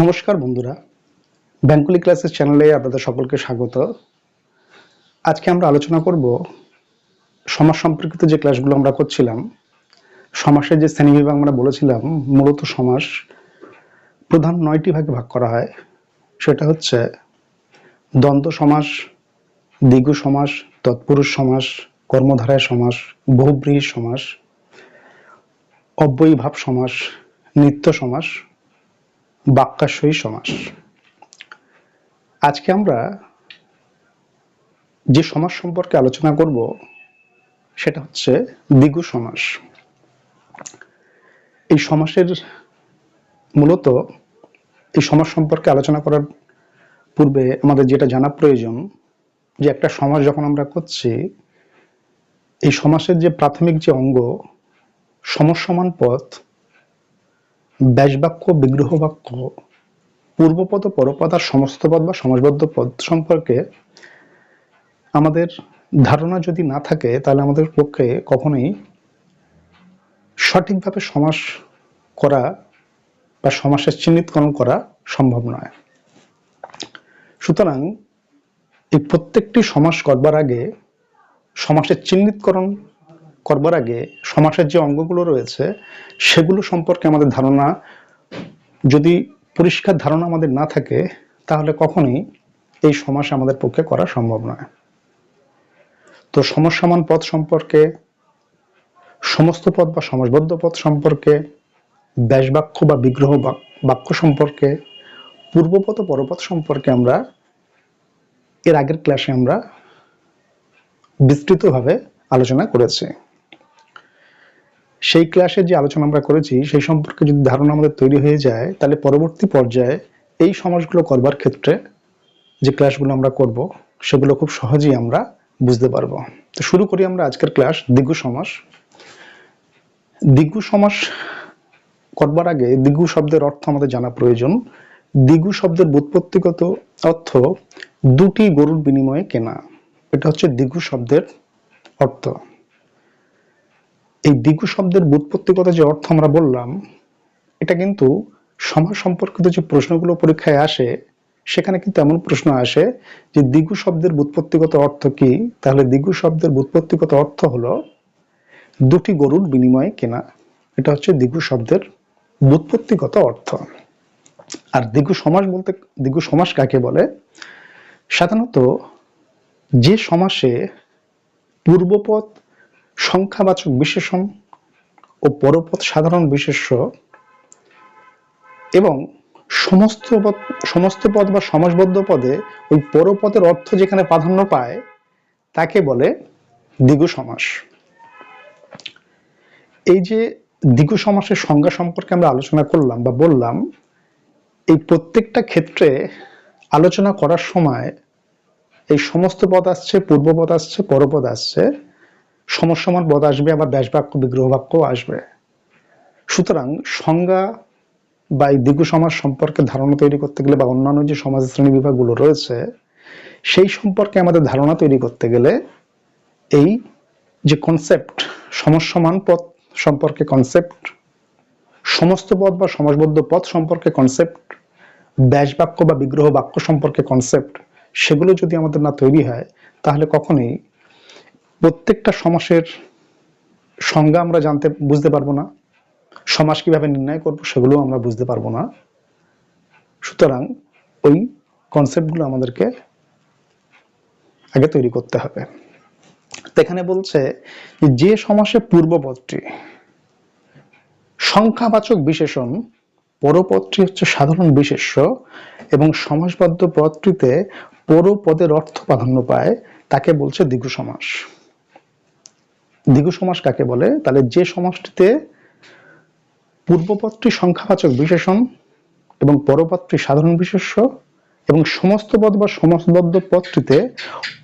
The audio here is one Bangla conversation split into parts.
নমস্কার বন্ধুরা। ব্যাঙ্কুলি ক্লাসের চ্যানেলে আপনাদের সকলকে স্বাগত। আজকে আমরা আলোচনা করব সমাজ সম্পর্কিত যে ক্লাসগুলো আমরা করছিলাম, সমাসের যে শ্রেণীবিভাগ আমরা বলেছিলাম, মূলত সমাস প্রধান নয়টি ভাগে ভাগ করা হয়। সেটা হচ্ছে দ্বন্দ্ব সমাস, দ্বিগু সমাস, তৎপুরুষ সমাস, কর্মধারায় সমাস, বহুব্রীহি সমাস, অব্যয়ীভাব সমাস, নিত্য সমাস বাক্যাশয়ী সমাস। আজকে আমরা যে সমাস সম্পর্কে আলোচনা করব, সেটা হচ্ছে দ্বিগু সমাস। এই সমাসের মূলত এই সমাস সম্পর্কে আলোচনা করার পূর্বে আমাদের যেটা জানা প্রয়োজন, যে একটা সমাস যখন আমরা করছি, এই সমাসের যে প্রাথমিক যে অঙ্গ, সমসমান পথ ব্যাসবাক্য বিগ্রহ বাক্য পূর্বপদ, পরপদ, আর সমস্ত পদ বা সমাজবদ্ধ পদ সম্পর্কে আমাদের ধারণা যদি না থাকে, তাহলে আমাদের পক্ষে কখনোই সঠিকভাবে সমাস করা বা সমাসের চিহ্নিতকরণ করা সম্ভব নয়। সুতরাং এই প্রত্যেকটি সমাস করবার আগে সমাসের চিহ্নিতকরণ করবার আগে সমাসের যে অঙ্গগুলো রয়েছে, সেগুলো সম্পর্কে আমাদের ধারণা, যদি পরিষ্কার ধারণা আমাদের না থাকে, তাহলে কখনোই এই সমাস আমাদের পক্ষে করা সম্ভব নয়। তো সমসমান পদ সম্পর্কে, সমস্ত পদ বা সমাসবদ্ধ পদ সম্পর্কে, ব্যাসবাক্য বা বিগ্রহ বাক- বাক্য সম্পর্কে পূর্বপদ ও পরপদ সম্পর্কে আমরা, এর আগের ক্লাসে আমরা বিস্তৃতভাবে আলোচনা করেছি। সেই ক্লাসে যে আলোচনা আমরা করেছি, সেই সম্পর্কে যদি ধারণা আমাদের তৈরি হয়ে যায়, তাহলে পরবর্তী পর্যায়ে এই সমাজগুলো করবার ক্ষেত্রে যে ক্লাসগুলো আমরা করব, সেগুলো খুব সহজেই আমরা বুঝতে পারব। তো শুরু করি আমরা আজকের ক্লাস দিগু সমাস। দিগু সমাস করবার আগে দিগু শব্দের অর্থ আমাদের জানা প্রয়োজন। দিগু শব্দের বুৎপত্তিগত অর্থ দুটি গরুর বিনিময়ে কেনা। এটা হচ্ছে দিগু শব্দের অর্থ। এই দিগু শব্দের বুৎপত্তিগত যে অর্থ আমরা বললাম, এটা কিন্তু সমাজ সম্পর্কিত যে প্রশ্নগুলো পরীক্ষায় আসে, সেখানে কিন্তু এমন প্রশ্ন আসে যে দিগু শব্দের বুৎপত্তিগত অর্থ কি? তাহলে দিগু শব্দের বুৎপত্তিগত অর্থ হলো দুটি গরুর বিনিময়ে কেনা। এটা হচ্ছে দিগু শব্দের বুৎপত্তিগত অর্থ। আর দিগু সমাস বলতে, দিগু সমাস কাকে বলে? সাধারণত যে সমাসে পূর্বপদ সংখ্যাবাচক বিশেষণ ও পরপদ সাধারণ বিশেষ্য এবং সমস্ত পদ সমস্ত পদ বা সমাসবদ্ধ পদে ওই পরপদের অর্থ যেখানে প্রাধান্য পায়, তাকে বলে দ্বিগু সমাস। এই যে দ্বিগু সমাসের সংজ্ঞা সম্পর্কে আমরা আলোচনা করলাম বা বললাম, এই প্রত্যেকটা ক্ষেত্রে আলোচনা করার সময় এই সমস্ত পদ আসছে পূর্বপদ আসছে পরপদ আসছে। সমসমান পদ আসবে, আবার ব্যাসবাক্য বিগ্রহ বাক্য আসবে। সুতরাং সংজ্ঞা বা এই দ্বিগু সমাজ সম্পর্কে ধারণা তৈরি করতে গেলে বা অন্যান্য যে সমাজ শ্রেণি বিভাগগুলো রয়েছে, সেই সম্পর্কে আমাদের ধারণা তৈরি করতে গেলে এই যে কনসেপ্ট সমসমান পদ সম্পর্কে কনসেপ্ট সমস্ত পদ বা সমাজবদ্ধ পদ সম্পর্কে কনসেপ্ট ব্যাস বাক্য বা বিগ্রহ বাক্য সম্পর্কে কনসেপ্ট সেগুলো যদি আমাদের না তৈরি হয়, তাহলে কখনোই প্রত্যেকটা সমাসের সংজ্ঞা আমরা জানতে, বুঝতে পারব না। সমাস কীভাবে নির্ণয় করব সেগুলো আমরা বুঝতে পারব না। সুতরাং ওই কনসেপ্টগুলো আমাদেরকে আগে তৈরি করতে হবে। তো এখানে বলছে যে যে সমাসে পূর্বপদটি, সংখ্যাবাচক বিশেষণ, পরপদটি হচ্ছে সাধারণ বিশেষ্য এবং সমাসবদ্ধ পদটিতে পরপদের অর্থ প্রাধান্য পায়, তাকে বলছে দ্বিগু সমাস। দ্বিগু সমাস কাকে বলে? তাহলে যে সমাসটিতে পূর্বপদটি সংখ্যাবাচক বিশেষণ এবং পরপদটি সাধারণ বিশেষ্য এবং সমস্ত পদ বা সমাসবদ্ধ পদটিতে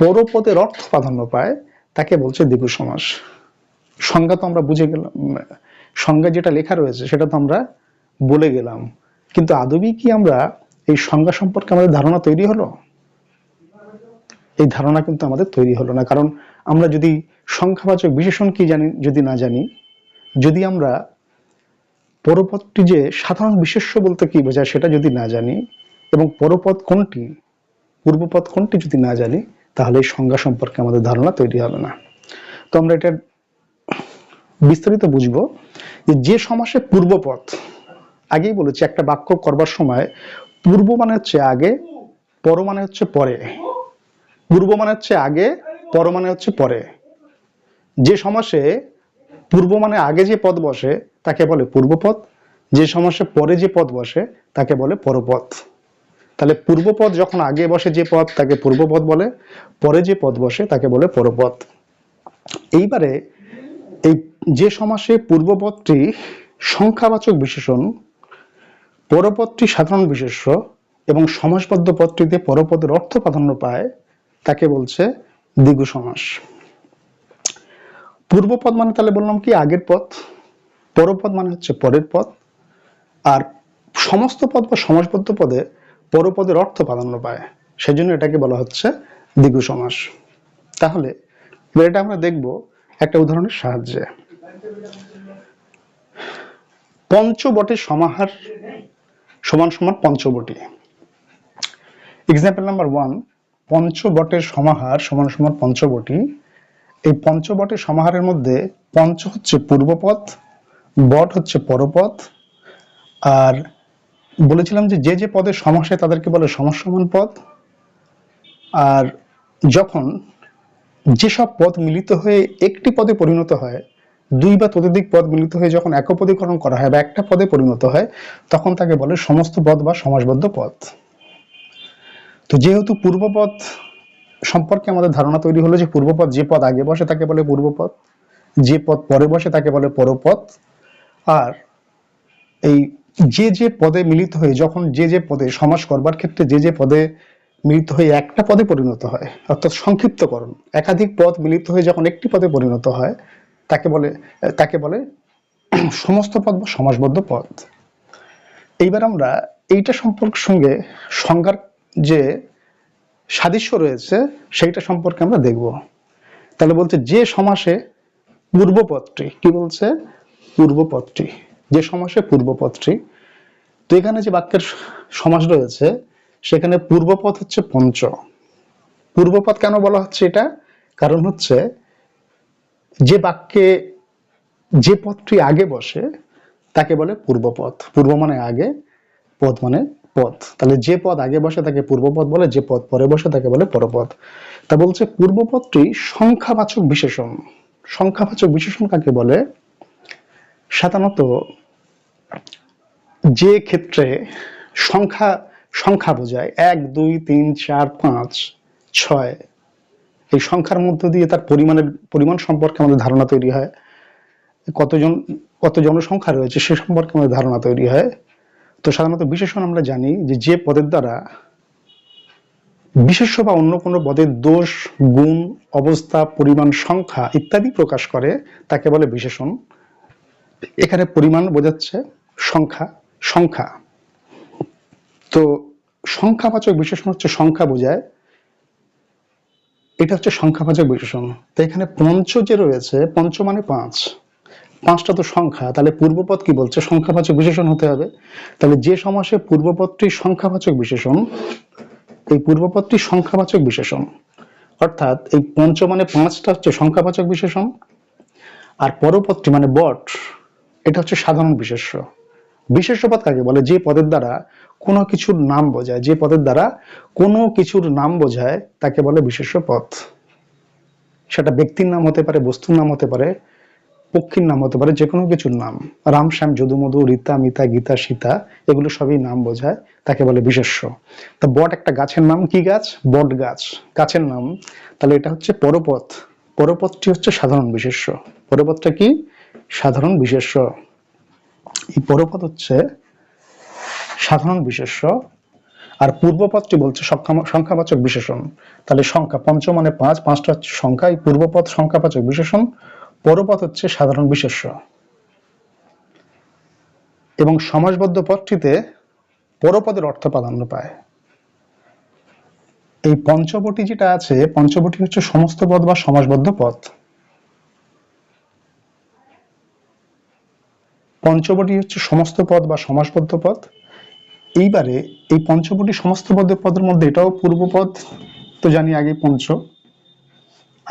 পরপদের অর্থ প্রাধান্য পায়, তাকে বলছে দ্বিগু সমাস। সংজ্ঞা তো আমরা বুঝে গেলাম, সংজ্ঞা যেটা লেখা রয়েছে সেটা তো আমরা বলে গেলাম। কিন্তু আদবি কি আমরা এই সংজ্ঞা সম্পর্কে আমাদের ধারণা তৈরি হলো? এই ধারণা কিন্তু আমাদের তৈরি হলো না, কারণ আমরা যদি সংখ্যাবাচক বিশেষণ কি জানি, যদি না জানি, যদি আমরা পরপদটি যে সাধারণ বিশেষ্য বলতে কি বোঝায় সেটা যদি না জানি এবং পরপদ কোনটি, পূর্বপদ কোনটি যদি না জানি, তাহলে এই সংজ্ঞা সম্পর্কে আমাদের ধারণা তৈরি হবে না। তো আমরা এটা বিস্তারিত বুঝব যে যে সমাসে পূর্বপদ, আগেই বলেছি একটা বাক্য করবার সময়, পূর্ব মানে হচ্ছে আগে, পর মানে হচ্ছে পরে। পূর্ব মানে হচ্ছে আগে, পর মানে হচ্ছে পরে। যে সমাসে পূর্ব মানে আগে যে পদ বসে, তাকে বলে পূর্বপদ। যে সমাসে পরে যে পদ বসে, তাকে বলে পরপদ। তাহলে পূর্বপদ যখন আগে বসে যে পদ, তাকে পূর্বপদ বলে। পরে যে পদ বসে, তাকে বলে পরপদ। এইবারে এই যে সমাসে পূর্বপদটি সংখ্যাবাচক বিশেষণ, পরপদটি সাধারণ বিশেষ্য এবং সমাসবদ্ধ পদটিতে পরপদের অর্থ প্রাধান্য পায়, তাকে বলছে দ্বিগু সমাস। পূর্বপদ মানে তাহলে বললাম কি আগের পথ পরপদ মানে হচ্ছে পরের পদ, আর সমস্ত পদ বা সমাসবদ্ধ পদে পরপদের অর্থ প্রাধান্য পায় সেই জন্য এটাকে বলা হচ্ছে দ্বিগু সমাস। তাহলে এটা আমরা দেখব একটা উদাহরণের সাহায্যে। পঞ্চবটের সমাহার সমান সমান পঞ্চবটি। এক্সাম্পল নাম্বার ওয়ান পঞ্চবটের সমাহার সমান সমান পঞ্চবটি। এই পঞ্চবটের সমাহারের মধ্যে পঞ্চ হচ্ছে পূর্বপথ বট হচ্ছে পরপথ আর বলেছিলাম যে যে যে পদের সমাসে তাদেরকে বলে সমসমান পদ। আর যখন যেসব পদ মিলিত হয়ে একটি পদে পরিণত হয়, দুই বা ততোধিক পদ মিলিত হয়ে যখন একপদীকরণ করা হয় বা একটা পদে পরিণত হয়, তখন তাকে বলে সমস্ত পদ বা সমাসবদ্ধ পদ। তো যেহেতু পূর্বপদ সম্পর্কে আমাদের ধারণা তৈরি হলো যে পূর্বপদ যে পদ আগে বসে তাকে বলে পূর্বপদ, যে পদ পরে বসে তাকে বলে পরপদ। আর এই যে যে পদে মিলিত হয়ে, যখন যে যে পদে সমাস করবার ক্ষেত্রে যে যে পদে মিলিত হয়ে একটা পদে পরিণত হয়, অর্থাৎ সংক্ষিপ্তকরণ, একাধিক পদ মিলিত হয়ে যখন একটি পদে পরিণত হয়, তাকে বলে তাকে বলে সমস্ত পদ বা সমাসবদ্ধ পদ। এইবার আমরা এইটা সম্পর্ক সঙ্গে সংজ্ঞার যে সাদৃশ্য রয়েছে, সেইটা সম্পর্কে আমরা দেখব। তাহলে বলছে, যে সমাসে পূর্বপদটি, কি বলছে? পূর্বপদটি। যে সমাসে পূর্বপদটি। তো এখানে যে বাক্যের সমাস রয়েছে, সেখানে পূর্বপদ হচ্ছে পঞ্চ। পূর্বপদ কেন বলা হচ্ছে এটা? কারণ হচ্ছে, যে বাক্যে যে পদটি আগে বসে, তাকে বলে পূর্বপদ। পূর্ব মানে আগে, পদ মানে পদ তাহলে যে পদ আগে বসে তাকে পূর্বপদ বলে, যে পদ পরে বসে তাকে বলে পরপদ তা বলছে পূর্বপদটি সংখ্যাবাচক বিশেষণ। সংখ্যাবাচক বিশেষণ কাকে বলে? সাধারণত যে ক্ষেত্রে সংখ্যা সংখ্যা বোঝায়, এক, দুই, তিন, চার, পাঁচ, ছয়, এই সংখ্যার মধ্য দিয়ে তার পরিমাণের, পরিমাণ সম্পর্কে আমাদের ধারণা তৈরি হয়। কতজন কত জনসংখ্যা রয়েছে সে সম্পর্কে আমাদের ধারণা তৈরি হয়। তো সাধারণত বিশেষণ আমরা জানি যে যে পদের দ্বারা বিশেষ্য বা অন্য কোনো পদের দোষ, গুণ, অবস্থা, পরিমাণ, সংখ্যা ইত্যাদি প্রকাশ করে, তাকে বলে বিশেষণ। এখানে পরিমাণ বোঝাচ্ছে সংখ্যা সংখ্যা। তো সংখ্যাবাচক বিশেষণ হচ্ছে সংখ্যা বোঝায়। এটা হচ্ছে সংখ্যাবাচক বিশেষণ। তো এখানে পঞ্চ যে রয়েছে, পঞ্চ মানে পাঁচ। পাঁচটা তো সংখ্যা, তাহলে পূর্বপদ কি বলছে? সংখ্যাবাচক বিশেষণ হতে হবে। তাহলে যে সমাসে পূর্বপদটি সংখ্যাবাচক বিশেষণ, এই পূর্বপদটি সংখ্যাবাচক বিশেষণ, অর্থাৎ এই পঞ্চ মানে পাঁচটা হচ্ছে সংখ্যাবাচক বিশেষণ, আর পরপদটি মানে বট, এটা হচ্ছে সাধারণ বিশেষ্য। বিশেষ্য পদ কাকে বলে? যে পদের দ্বারা কোনো কিছুর নাম বোঝায়, যে পদের দ্বারা কোনো কিছুর নাম বোঝায়, তাকে বলে বিশেষ্য পদ সেটা ব্যক্তির নাম হতে পারে, বস্তুর নাম হতে পারে পক্ষীর নাম হতে পারে যে কোনো কিছুর নাম। রাম, শ্যাম, যদু, মধু, রীতা, মিতা, গীতা, সীতা, এগুলো সবই নাম বোঝায়, তাকে বলে বিশেষ্য। তা বট একটা গাছের নাম কি গাছ? বট গাছ। গাছের নাম, তাহলে এটা হচ্ছে পরপথ। পরপথটি হচ্ছে সাধারণ বিশেষ্য। পরপথটা কি? সাধারণ বিশেষ্য। এই পরপদ হচ্ছে সাধারণ বিশেষ্য। আর পূর্বপদটি বলছে সংখ্যা- সংখ্যাবাচক বিশেষণ। তাহলে সংখ্যা পঞ্চ মানে পাঁচ, পাঁচটা সংখ্যা। এই পূর্বপদ সংখ্যাবাচক বিশেষণ পরপদ হচ্ছে সাধারণ বিশেষ্য। এবং সমাসবদ্ধ পদটিতে পরপদের অর্থ প্রাধান্য পায়। এই পঞ্চবটি যেটা আছে, পঞ্চবটি হচ্ছে সমস্ত পদ বা সমাসবদ্ধ পদ পঞ্চবটি হচ্ছে সমস্ত পদ বা সমাসবদ্ধ পদ এইবারে এই পঞ্চবটি সমস্ত পদের পদের মধ্যে এটাও পূর্বপদ তো জানি আগে পঞ্চ।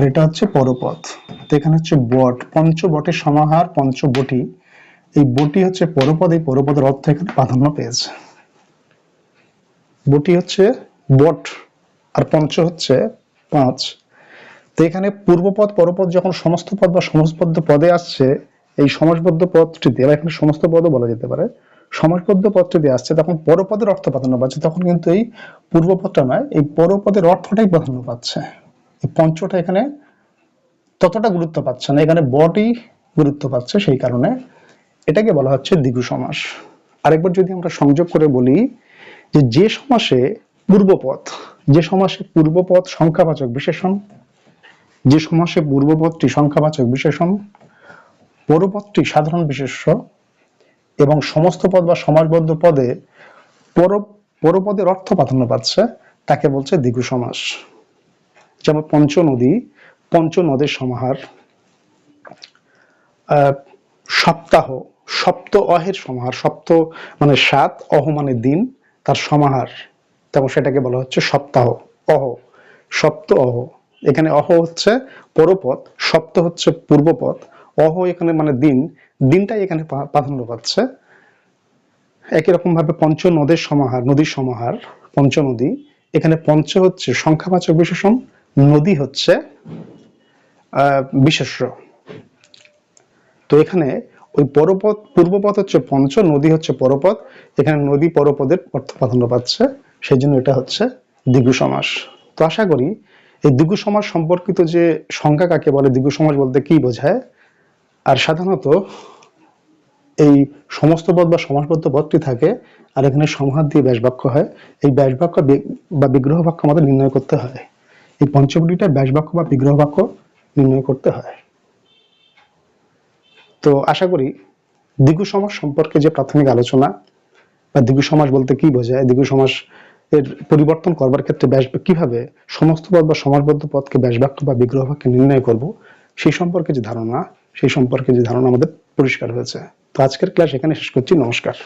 আর এটা হচ্ছে পরপদ তো এখানে হচ্ছে বট, পঞ্চবটের সমাহার, পঞ্চবটি। এই বটি হচ্ছে পরপদ, এই পরপদের অর্থ এখানে প্রাধান্য পেয়েছে। বটি হচ্ছে বট আর পঞ্চ হচ্ছে পাঁচ। তো এখানে পূর্বপদ, পরপদ যখন সমস্ত পদ বা সমাসবদ্ধ পদে আসছে, এই সমাসবদ্ধ পদটিতে বা এখানে সমস্ত পদও বলা যেতে পারে সমাসবদ্ধ পদটিতে আসছে, তখন পরপদের অর্থ প্রাধান্য পাচ্ছে। তখন কিন্তু এই পূর্বপদটা নয়, এই পরপদের অর্থটাই প্রাধান্য পাচ্ছে। পঞ্চটা এখানে ততটা গুরুত্ব পাচ্ছে না, এখানে বটই গুরুত্ব পাচ্ছে সেই কারণে। এটাকে বলা হচ্ছে দ্বিগু সমাস। আরেকবার যদি আমরা সংযোগ করে বলি যে যে সমাসে পূর্বপদ যে সমাসে পূর্বপদ সংখ্যাবাচক বিশেষণ, যে সমাসে পূর্বপদটি সংখ্যাবাচক বিশেষণ পরপদটি সাধারণ বিশেষ্য এবং সমস্ত পদ বা সমাসবদ্ধ পদে পর, পরপদের অর্থ প্রাধান্য পাচ্ছে, তাকে বলছে দ্বিগু সমাস। যেমন পঞ্চ নদী পঞ্চ নদের সমাহার সপ্তাহ, সপ্ত অহের সমাহার, সপ্ত মানে সাত, অহ মানে দিন, তার সমাহার তেমন সেটাকে বলা হচ্ছে সপ্তাহ, অহ, সপ্ত অহ। এখানে অহ হচ্ছে পরপদ সপ্ত হচ্ছে পূর্বপদ অহ এখানে মানে দিন, দিনটাই এখানে প্রাধান্য পাচ্ছে। একই রকম ভাবে পঞ্চ নদের সমাহার, নদীর সমাহার পঞ্চ নদী এখানে পঞ্চ হচ্ছে সংখ্যাবাচক বিশেষণ নদী হচ্ছে বিশেষ্য। তো এখানে ওই পরপদ পূর্বপদ হচ্ছে পঞ্চ, নদী হচ্ছে পরপদ এখানে নদী পরপদের অর্থ প্রাধান্য পাচ্ছে সেই জন্য এটা হচ্ছে দ্বিগু সমাস। তো আশা করি এই দ্বিগু সমাস সম্পর্কিত যে সংজ্ঞা কাকে বলে, দ্বিগু সমাস বলতে কি বোঝায়? আর সাধারণত এই সমস্ত পদ বা সমাসবদ্ধ পদটি থাকে, আর এখানে সমাহার দিয়ে ব্যাস বাক্য হয়। এই ব্যাস বাক্য বা বিগ্রহ বাক্য আমাদের নির্ণয় করতে হয়। এই পঞ্চবটিটা ব্যাস বাক্য বা বিগ্রহ বাক্য নির্ণয় করতে হয়। তো আশা করি দ্বিগু সমাস সম্পর্কে যে প্রাথমিক আলোচনা বা দ্বিগু সমাস বলতে কি বোঝায়, দ্বিগু সমাস এর পরিবর্তন করবার ক্ষেত্রে ব্যাস কীভাবে সমস্ত পদ বা সমাসবদ্ধ পদকে ব্যাস বাক্য বা বিগ্রহ বাক্যে নির্ণয় করব, সেই সম্পর্কে যে ধারণা, সেই সম্পর্কে যে ধারণা আমাদের পরিষ্কার হয়েছে। তো আজকের ক্লাস এখানে শেষ করছি, নমস্কার।